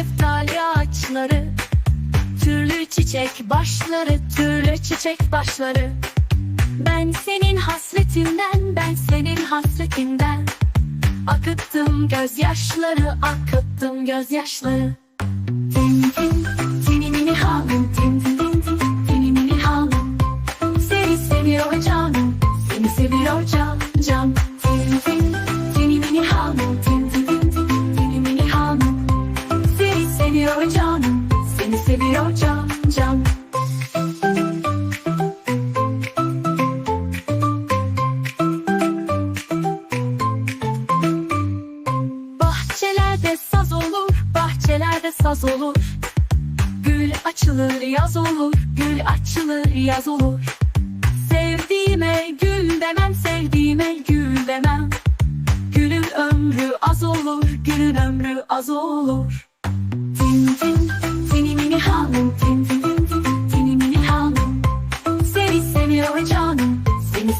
şeftali ağaçları Türlü çiçek başları, türlü çiçek başları. Ben senin hasretinden, ben senin hasretinden. Akıttım gözyaşları, akıttım gözyaşları. Seviyor canım seni seviyor can can Bahçelerde saz olur, bahçelerde saz olur. Gül açılır, yaz olur, gül açılır, yaz olur. Sevdiğime gül demem, sevdiğime gül demem. Gülün ömrü az olur, gülün ömrü az olur.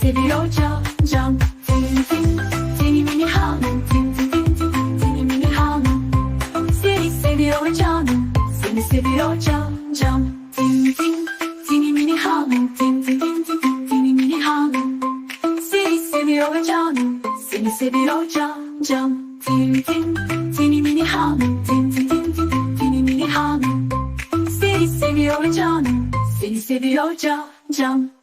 Seviyor can can. Tin tin, tinimini hanım, tin tin tin tin, tinimini hanım. Seni seviyor canım, seni seviyor can can. Tin tin, tinimini hanım, tin tin tin tin, tinimini hanım. Seni seviyor canım, seni seviyor can can. Tin tin, tinimini hanım, tin tin tin tin, tinimini hanım. Seni seviyor canım, seni seviyor can can.